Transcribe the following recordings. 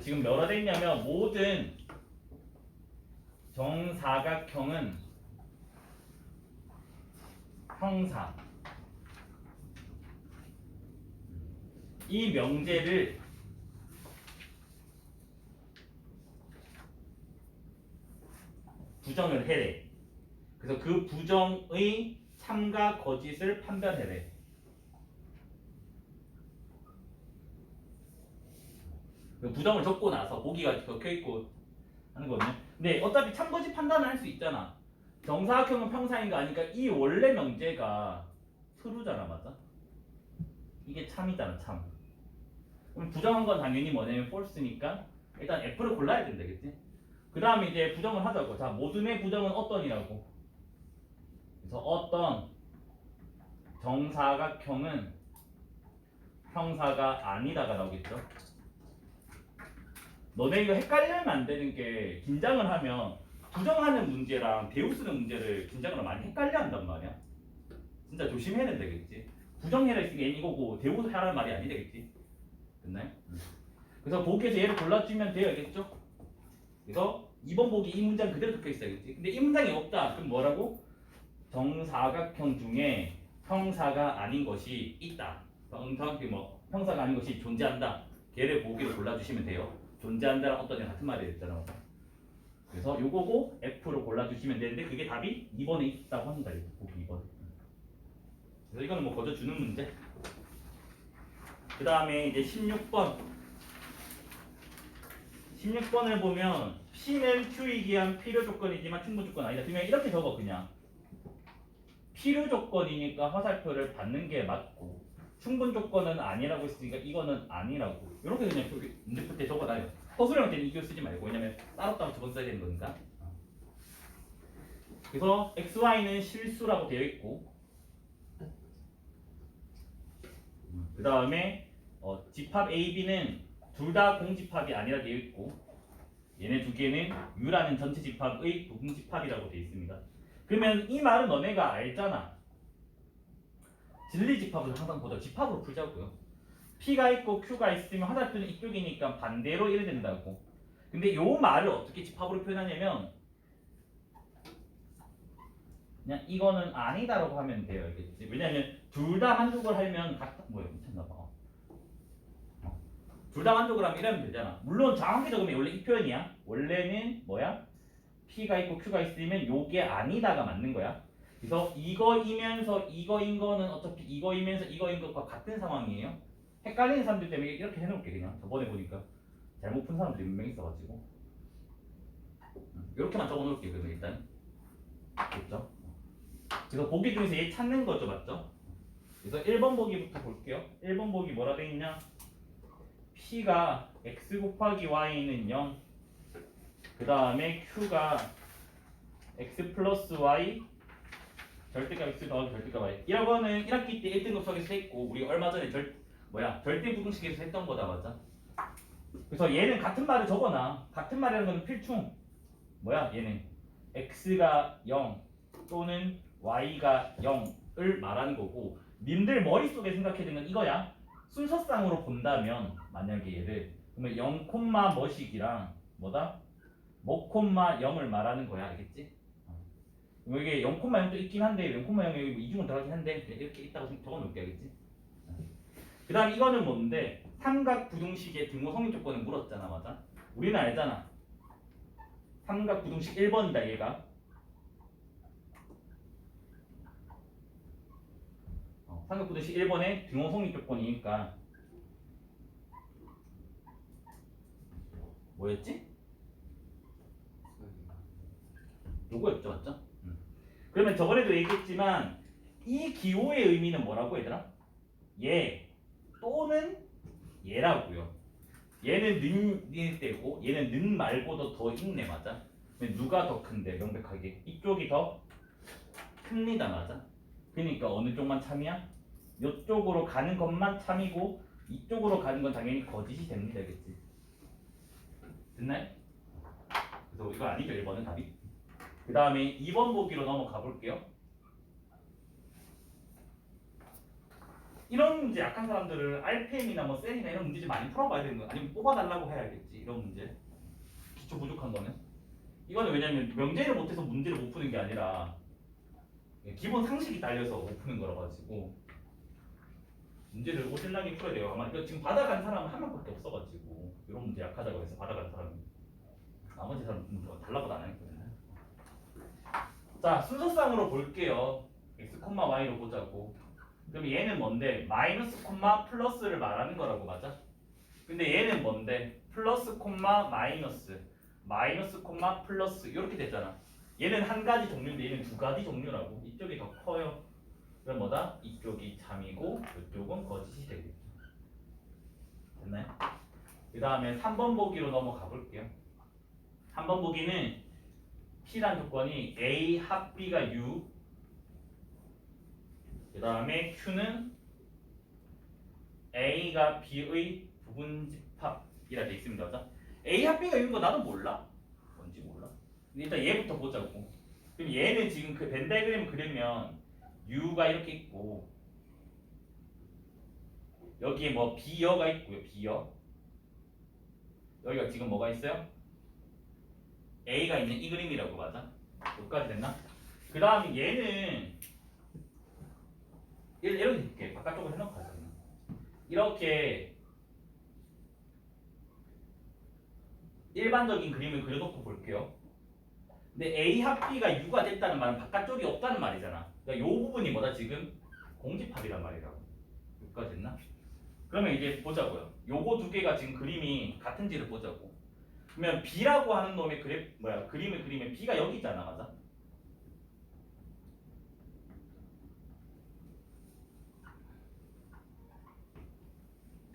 지금 뭐라 돼 있냐면 모든 정사각형은 형사 이 명제를 부정을 해래. 그래서 그 부정의 참과 거짓을 판별해래. 부정을 적고 나서 보기가 적혀 있고 하는 거거든요. 근데 어차피 참거짓 판단을 할 수 있잖아. 정사각형은 평사인가 아니까 이 원래 명제가 true잖아, 맞아? 이게 참이잖아, 참. 그럼 부정한 건 당연히 뭐냐면 false니까 일단 F를 골라야 된다, 그치? 그 다음에 이제 부정을 하자고. 자, 모든의 부정은 어떤이라고? 그래서 어떤 정사각형은 형사가 아니다가 나오겠죠? 너네 이거 헷갈리면 안 되는 게 긴장을 하면 부정하는 문제랑 대우 쓰는 문제를 긴장을 많이 헷갈려 한단 말이야. 진짜 조심해야 된다, 겠지? 부정해라 있으면 이거고 대우 하라는 말이 아니 되겠지? 됐나요? 그래서 보기에서 얘를 골라주면 되어야겠죠? 그래서 2번 보기 이 문장 그대로 적혀 있어야겠지. 근데 이 문장이 없다. 그럼 뭐라고? 정사각형 중에 형사가 아닌 것이 있다. 정사각형이 뭐 형사가 아닌 것이 존재한다. 걔를 보기로 골라주시면 돼요. 존재한다랑 어떤 애 같은 말이 됐잖아. 그래서 요거고 F로 골라주시면 되는데 그게 답이 2번에 있다고 합니다. 이거 보기 2번. 그래서 이거는 뭐 거저 주는 문제. 그 다음에 이제 16번. 16번을 보면 P는 Q이기 위한 필요 조건이지만 충분 조건 아니다. 그러면 이렇게 적어 그냥. 필요 조건이니까 화살표를 받는 게 맞고 충분 조건은 아니라고 했으니까 이거는 아니라고. 이렇게 그냥 풀때 적어놔요. 허술형 때는 이거 쓰지 말고 왜냐면 따로따로 적어 써야 되는 거니까. 그래서 XY는 실수라고 되어 있고 그 다음에 어, 집합 A, B는 둘 다 공집합이 아니라 되어 있고 얘네 두 개는 U라는 전체 집합의 부분집합이라고 되어 있습니다. 그러면 이 말은 너네가 알잖아. 진리 집합을 항상 보자. 집합으로 풀자고요. P가 있고 Q가 있으면 화살표는 이쪽이니까 반대로 1 된다고. 근데 요 말을 어떻게 집합으로 표현하냐면 그냥 이거는 아니다라고 하면 돼요. 알겠지? 왜냐면 둘다 만족을 하면 같 뭐야 미쳤나 봐. 둘다 만족을 하면 이러면 되잖아. 물론 정확히 적으면 원래 이 표현이야. 원래는 뭐야? P가 있고 Q가 있으면 요게 아니다가 맞는 거야. 그래서 이거이면서 이거인 거는 어차피 이거이면서 이거인 것과 같은 상황이에요. 헷갈리는 사람들 때문에 이렇게 해놓을게 그냥. 저번에 보니까 잘못 푼 사람들이 몇 명 있어가지고. 음, 이렇게만 적어놓을게 그러면 일단. 됐죠? 그래서 보기 중에서 얘 찾는 거죠 맞죠? 그래서 1번 보기부터 볼게요. 1번 보기 뭐라 돼 있냐? P가 x 곱하기 y는 0 그 다음에 Q가 x 플러스 y. 절대값 x 더하기 절대값 y. 이거는 1학기 때 1등급 수학에서 했고 우리 얼마 전에 절 뭐야 절대 부등식에서 했던 거다 맞아 그래서 얘는 같은 말을 적어놔 같은 말이라는 건 필충 뭐야 얘는 x가 0 또는 y가 0을 말하는 거고 님들 머릿속에 생각해야 되는 건 이거야 순서상으로 본다면 만약에 얘를 그러면 0 콤마 뭐식이랑 뭐다? 뭐 콤마 0을 말하는 거야 알겠지? 어. 이게 0 콤마 0도 있긴 한데 0 콤마 0이 이중은 들어가긴 한데 이렇게 있다고 적어 놓을게 알겠지? 그 다음 이거는 뭔데? 삼각 부등식의 등호 성립 조건을 물었잖아 맞아? 우리는 알잖아 삼각 부등식 1번이다 얘가 어, 삼각 부등식 1번의 등호 성립 조건이니까 뭐였지? 요거였죠 맞죠? 음. 그러면 저번에도 얘기했지만 이 기호의 의미는 뭐라고 얘들아? 얘 또는 얘라고요. 얘는 는일 때고 얘는 는 말고도 더 있네 맞아? 근데 누가 더 큰데 명백하게 이쪽이 더 큽니다 맞아? 그러니까 어느 쪽만 참이야? 이쪽으로 가는 것만 참이고 이쪽으로 가는 건 당연히 거짓이 됩니다 그치? 됐나요? 그래서 이거 아니죠 1번은 답이 그 다음에 2번 보기로 넘어가 볼게요 이런 문제 약한 사람들은 RPM이나 뭐 셀이나 이런 문제 좀 많이 풀어봐야 되는 거야. 아니면 뽑아달라고 해야겠지. 이런 문제. 기초 부족한 거는. 이거는 왜냐면 명제를 못해서 문제를 못 푸는 게 아니라 기본 상식이 딸려서 못 푸는 거라 가지고 문제를 오실랑이 풀어야 돼요. 아마 이거 지금 받아간 사람은 한 명밖에 없어가지고 이런 문제 약하다고 해서 받아간 사람이 나머지 사람 문제가 달라고 안 하니까요. 자 순서상으로 볼게요. x, y로 보자고. 그럼 얘는 뭔데? 마이너스 콤마 플러스를 말하는 거라고 맞아? 근데 얘는 뭔데? 플러스 콤마 마이너스 마이너스 콤마 플러스 이렇게 되잖아. 얘는 한 가지 종류인데 얘는 두 가지 종류라고. 이쪽이 더 커요. 그럼 뭐다? 이쪽이 참이고 이쪽은 거짓이 되겠죠. 됐나요? 그 다음에 3번 보기로 넘어가 볼게요. 3번 보기는 P란 조건이 A 합 B가 U 그 다음에 Q는 A가 B의 부분집합이라 돼 있습니다. 맞아? A 합 B가 U인 거 나도 몰라. 뭔지 몰라. 일단 얘부터 보자고. 그럼 얘는 지금 그 벤다이그램 그리면 U가 이렇게 있고 여기에 뭐 B여가 있고요. B여. 여기가 지금 뭐가 있어요? A가 있는 이 그림이라고 맞아? 여기까지 됐나? 그 다음에 얘는 이- 이렇게 볼게 바깥쪽으로 해놓고 그냥. 이렇게 일반적인 그림을 그려놓고 볼게요 근데 A 합 B가 U가 됐다는 말은 바깥쪽이 없다는 말이잖아 그러니까 요 부분이 뭐다 지금 공집합이란 말이라고 여기까지 됐나? 그러면 이제 보자고요 요거 두 개가 지금 그림이 같은지를 보자고 그러면 B라고 하는 놈의 그래 뭐야 그림을 그리면 B가 여기 있잖아 맞아?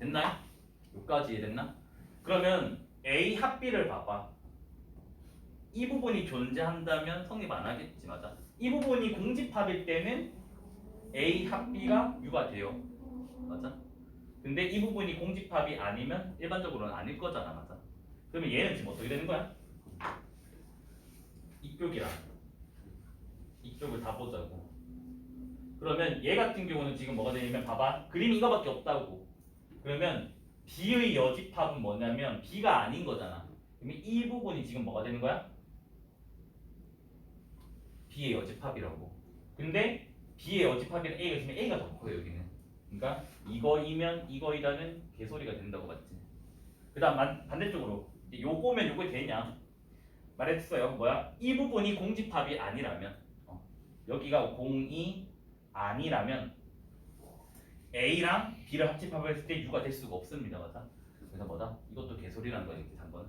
됐나요? 여기까지 됐나? 그러면 A 합 B를 봐봐. 이 부분이 존재한다면 성립 안 하겠지 맞아? 이 부분이 공집합일 때는 A 합 B가 U가 돼요. 맞아? 근데 이 부분이 공집합이 아니면 일반적으로는 아닐 거잖아 맞아? 그러면 얘는 지금 어떻게 되는 거야? 이쪽이랑 이쪽을 다 보자고. 그러면 얘 같은 경우는 지금 뭐가 되냐면 봐봐 그림이 이거밖에 없다고. 그러면 B의 여집합은 뭐냐면 B가 아닌 거잖아. 그러면 이 부분이 지금 뭐가 되는 거야? B의 여집합이라고. 근데 B의 여집합이랑 A가 있으면 A가 더 커요 여기는. 그러니까 이거이면 이거이다는 개소리가 된다고 봤지. 그 다음 반- 반대쪽으로 요거면 요거 되냐? 말했어요. 뭐야? 이 부분이 공집합이 아니라면 어, 여기가 공이 아니라면 A랑 B를 합집합을 했을 때 U가 될 수가 없습니다. 맞아? 그래서 뭐다? 이것도 개소리라는 거야 이렇게 3번.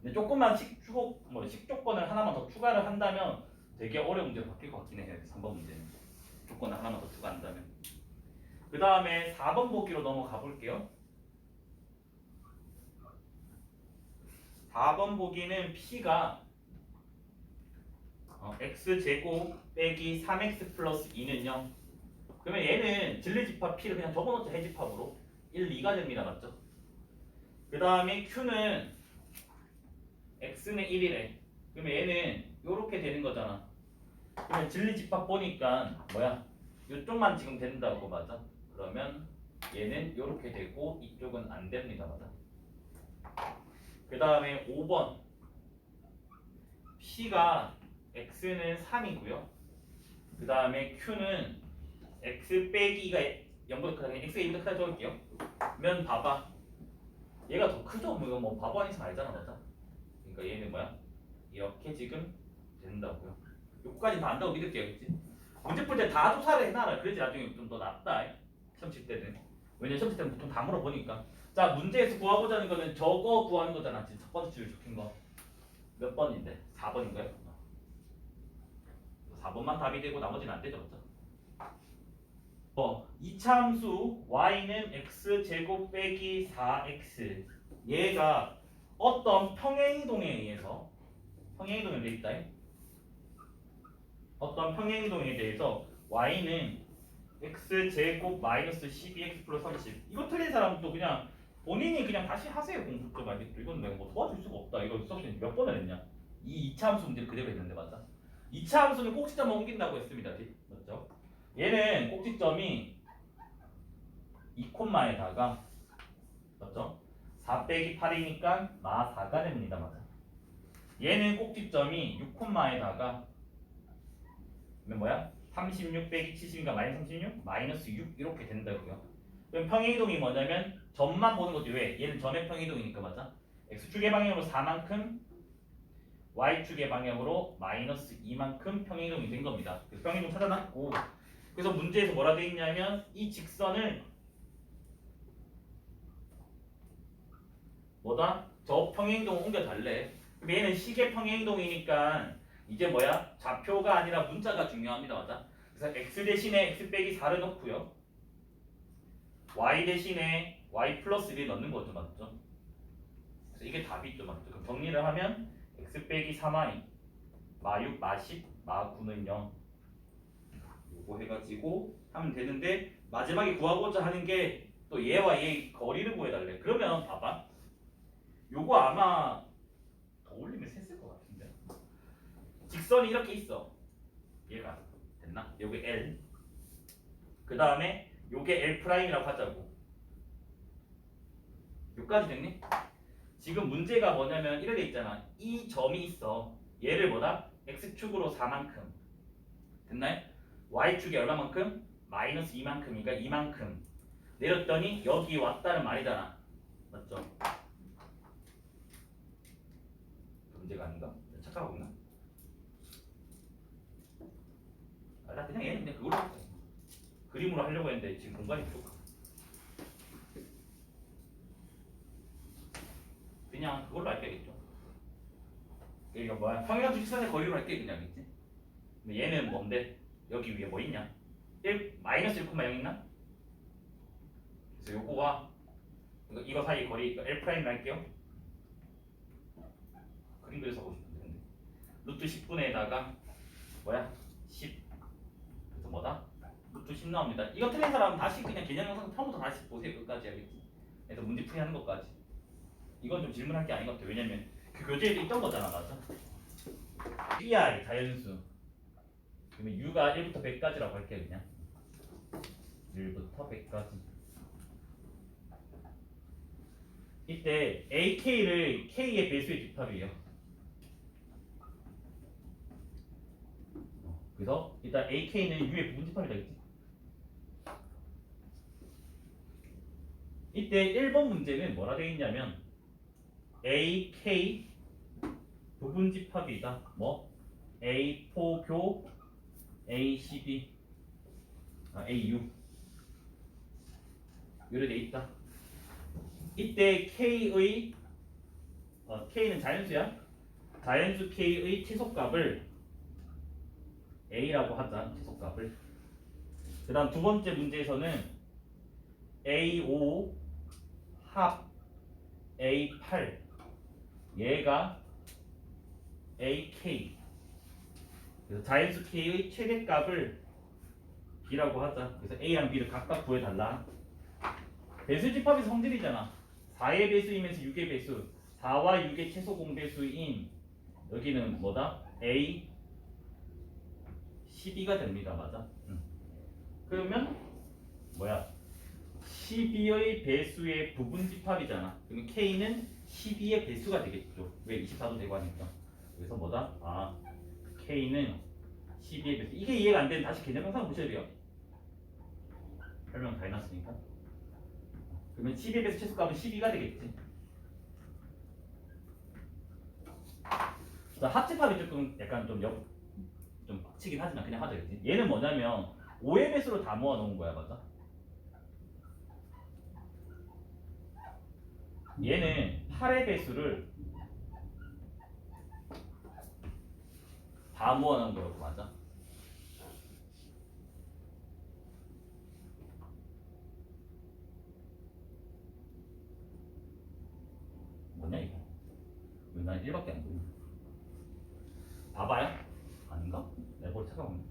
근데 조금만 식 주고 뭐 식조건을 하나만 더 추가를 한다면 되게 어려운 문제로 바뀔 것 같긴 해요. 3번 문제는 조건을 하나만 더 추가한다면. 그 다음에 4번 보기로 넘어가 볼게요. 4번 보기는 P가 어, x 제곱 빼기 3x 플러스 2는 0. 그러면 얘는 진리집합 P를 그냥 적어놓자 해집합으로 1, 2가 됩니다. 맞죠? 그 다음에 Q는 X는 1이래. 그러면 얘는 이렇게 되는 거잖아. 그러면 진리집합 보니까 뭐야? 이쪽만 지금 된다고 맞아? 그러면 얘는 이렇게 되고 이쪽은 안 됩니다. 맞아? 그 다음에 5번 P가 X는 3이고요. 그 다음에 Q는 X 빼기가 0보다 크다. 그냥 X가 2보다 크다 적을게요. 면 봐봐. 얘가 더 크죠? 뭐 이거 뭐 바보 아닌 이상 알잖아, 맞아? 그러니까 얘는 뭐야? 이렇게 지금 된다고요. 요거까지 다 안다고 믿을게요, 그치? 문제 풀 때 다 조사를 해놔라. 그래야지 나중에 좀 더 낫다. 시험 칠 때는. 왜냐면 시험 칠 때는 보통 다 물어보니까. 자, 문제에서 구하고자 하는 거는 저거 구하는 거잖아. 지금 첫 번째 줄 적힌 거. 몇 번인데? 4번인가요? 4번만 답이 되고 나머지는 안 되죠, 맞죠? 어, 이차함수 y는 x 제곱 빼기 4x 얘가 어떤 평행이동에 의해서 평행이동에 돼 있다. 어떤 평행이동에 대해서 y는 x 제곱 마이너스 12x 플러스 30 이거 틀린 사람도 그냥 본인이 그냥 다시 하세요 공부 좀 알겠죠? 이건 내가 뭐 도와줄 수가 없다. 이거 수업시 몇 번을 했냐? 이 2차 함수 문제를 그대로 했는데 맞다. 2차 함수는 꼭지점을 옮긴다고 했습니다. 맞죠? 얘는 꼭지점이 2콤마에다가 맞죠? 4 빼기 8이니까 마 4가 됩니다. 맞아. 얘는 꼭지점이 6 콤마에다가 그러면 뭐야? 36 빼기 70이니까 마이너스 36 마이너스 6 이렇게 된다고요. 그럼 평행이동이 뭐냐면 점만 보는 거지 왜? 얘는 점의 평행이동이니까 맞아? x축의 방향으로 4만큼 y축의 방향으로 마이너스 2만큼 평행이동이 된 겁니다. 그래서 평행이동 찾아놨고 그래서 문제에서 뭐라 돼 있냐면 이 직선을 뭐다? 저 평행이동을 옮겨 달래. 얘는 시계 평행이동이니까 이제 뭐야? 좌표가 아니라 문자가 중요합니다. 맞아? 그래서 x 대신에 x 빼기 4를 넣고요. y 대신에 y 플러스 1을 넣는 거죠. 맞죠? 그래서 이게 답이죠. 맞죠? 그럼 정리를 하면 x 빼기 3y 마 6 마 10 마 9는 0 요거 해가지고 하면 되는데 마지막에 구하고자 하는 게 또 얘와 얘의 거리를 구해달래. 그러면 봐봐. 요거 아마 더 올리면 셌을 것 같은데. 직선이 이렇게 있어. 얘가 됐나? 요게 L. 그 다음에 요게 L 프라임이라고 하자고. 요까지 됐니? 지금 문제가 뭐냐면 이렇게 있잖아. 이 점이 있어. 얘를 뭐다? x축으로 4만큼. 됐나요? Y축이 얼마만큼? 마이너스 2만큼이니까 2만큼. 내렸더니 여기 왔다는 말이잖아. 맞죠? 문제가 아닌가? 착각하고 있나? 아, 나 그냥 얘는 그냥 그걸로 할게. 그림으로 하려고 했는데 지금 공간이 부족하. 그냥 그걸로 할게겠죠. 이거 뭐야? 평행한 직선의 거리로 할게 그냥 있지. 얘는 뭔데? 여기 위에 뭐 있냐? 1 마이너스 1,0 있나? 그래서 요거와 이거, 이거 사이 거리 이거 L 프라임 할게요. 그림 그려서 보고 싶은데 근데. 루트 10분에다가 뭐야? 10 그래서 뭐다? 루트 10 나옵니다. 이거 틀린 사람은 다시 그냥 개념 영상 처음부터 다시 보세요. 끝까지 알겠지? 그래서 문제 풀이 하는 것까지. 이건 좀 질문할 게 아닌 것 같아. 왜냐면 그 교재에도 있던 거잖아, 맞아? PI 자연수. 그러면 U가 1부터 100까지라고 할게 그냥. 1부터 100까지. 이때 AK를 K의 배수의 집합이에요. 어, 그래서 일단 AK는 U의 부분 집합이 되겠지. 이때 1번 문제는 뭐라 되어 있냐면 AK 부분 집합이다. 뭐 A4교 A12 아, AU 이렇게 돼 있다. 이때 K의 어, K는 자연수야. 자연수 K의 최소값을 A라고 하자. 최소값을. 그다음 두 번째 문제에서는 A5 합 A8 얘가 AK 그래서 자연수 K의 최대값을 B라고 하자. 그래서 A랑 B를 각각 구해달라. 배수 집합이 성질이잖아. 4의 배수이면서 6의 배수. 4와 6의 최소 공배수인 여기는 뭐다? A 12가 됩니다. 맞아? 응. 그러면 뭐야? 12의 배수의 부분 집합이잖아. 그러면 K는 12의 배수가 되겠죠. 왜 24도 되고 하니까. 그래서 뭐다? 아, K는 12의 배수. 이게 이해가 안 되면 다시 개념 영상 보셔야 돼요. 설명 다 해놨으니까. 그러면 12의 배수 최소값은 12가 되겠지. 자, 합집합이 조금 약간 좀 옆, 좀 빡치긴 하지만 그냥 하자 그지. 얘는 뭐냐면 5의 배수로 다 모아놓은 거야, 맞아? 얘는 8의 배수를 다 모아놓은 거라고 맞아? 뭐냐 이거? 왜난 1밖에 안 보이냐? 봐봐요? 아닌가? 내가 뭘 찾아보네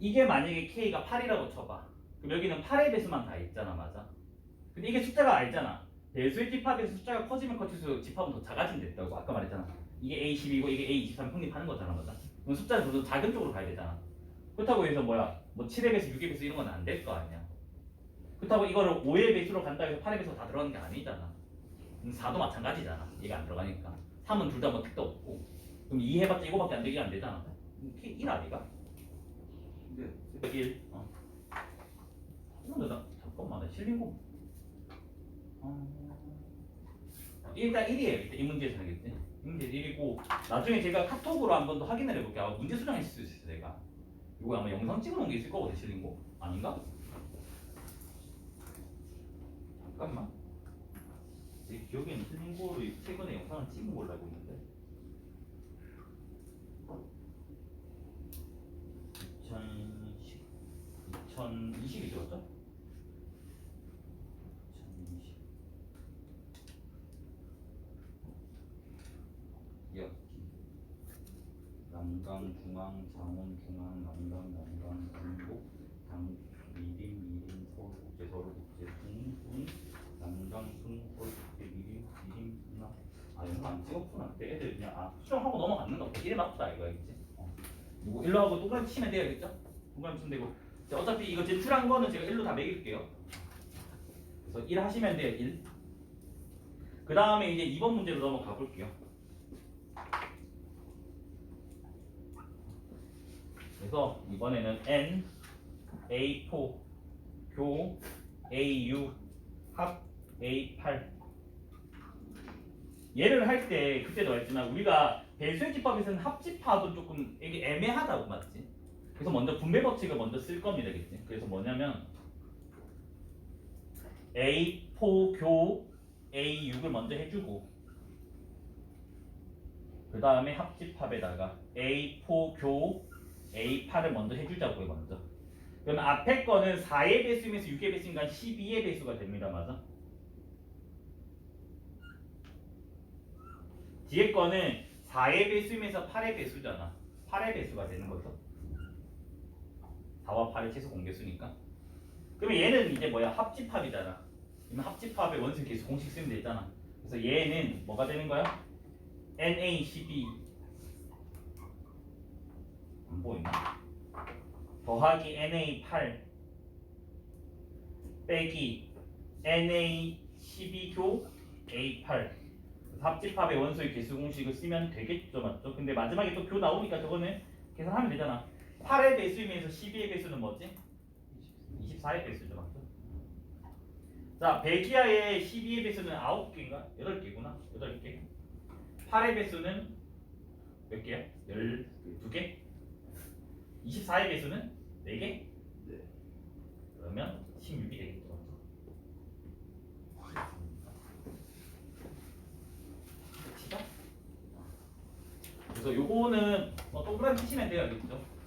이게 만약에 K가 8이라고 쳐봐 그럼 여기는 8의 배수만 다 있잖아 맞아? 근데 이게 숫자가 알잖아 배수의 집합에서 숫자가 커지면 커질수록 집합은 더 작아지면 됐다고 아까 말했잖아 이게 A12고 이게 A23 성립하는 거잖아 맞아? 그럼 숫자는 더 작은 쪽으로 가야 되잖아 그렇다고 해서 뭐야 뭐 7의 배수 6의 배수 이런 건 안 될 거 아니야 그렇다고 이거를 5의 배수로 간다 해서 8의 배수가 다 들어가는 게 아니잖아. 4도 마찬가지잖아. 얘가 안 들어가니까. 3은 둘 다 뭐 택도 없고. 그럼 2 해봤자 이거밖에 안 되긴 안 되잖아. 1 아니가? 네. 1. 어. 근데 나 잠깐만 나 실린 거. 어. 일단 1이에요. 일단 이 문제에서는겠지. 이 문제 1이고 나중에 제가 카톡으로 한 번 더 확인을 해볼게요. 아마 문제 수정했을 수 있어 내가. 이거 아마 영상 찍어놓은 게 있을 거거든 실린 거. 아닌가? 잠깐만. 제 기억에는 실린 거를 최근에 영상을 찍은 걸로 알고 있는데. 2010, 2020이 되었죠? 2020. 여기 남강 중앙 장원 중앙 남강 남강 경북 당 미림 미림 서울 국제 서울 국제 붕붕 남강 순 서울 국제 미림 미림 누나 아 이런 거안 찍었구나 근데 애들 그냥 아 수정하고 넘어갔는 거 이래 맞다 이거 알겠지? 어. 이거 일로 하고 동그라미 치면 돼야겠죠? 동그라미 치면 되고 자, 어차피 이거 제출한 거는 제가 일로 다 매길게요 그래서 1 하시면 돼요 1. 그 다음에 이제 2번 문제로 넘어가 볼게요 그래서 이번에는 N, A4, 교, AU, 합, A8 얘를 할 때 그때도 했지만 우리가 배수의 집합에서는 합집합은 조금 이게 애매하다고 맞지? 그래서 먼저 분배 법칙을 먼저 쓸 겁니다, 그치? 그래서 뭐냐면 A4 교 A6을 먼저 해주고 그 다음에 합집합에다가 A4 교 A8을 먼저 해주자고요, 먼저. 그러면 앞에 거는 4의 배수이면서 6의 배수니까 12의 배수가 됩니다, 맞아? 뒤에 거는 4의 배수이면서 8의 배수잖아. 8의 배수가 되는 거죠. 4와 8의 최소 공개수니까. 그러면 얘는 이제 뭐야? 합집합이잖아. 그러면 합집합의 원수 계수 공식 쓰면 되잖아. 그래서 얘는 뭐가 되는 거야? NA12 안 보이나? 더하기 NA8 빼기 NA12교 A8 합집합의 원소의 개수 공식을 쓰면 되겠죠 맞죠? 근데 마지막에 또 교 나오니까 저거는 계산하면 되잖아 8의 배수이면서 12의 배수는 뭐지? 24의 배수죠 맞죠? 자 베기아의 12의 배수는 9개인가? 8개구나 8개 8의 배수는 몇 개야? 12개? 24의 배수는 4개? 네. 그러면 16이 되겠죠. 그래서 요거는 뭐 동그라미 치시면 돼요, 알겠죠?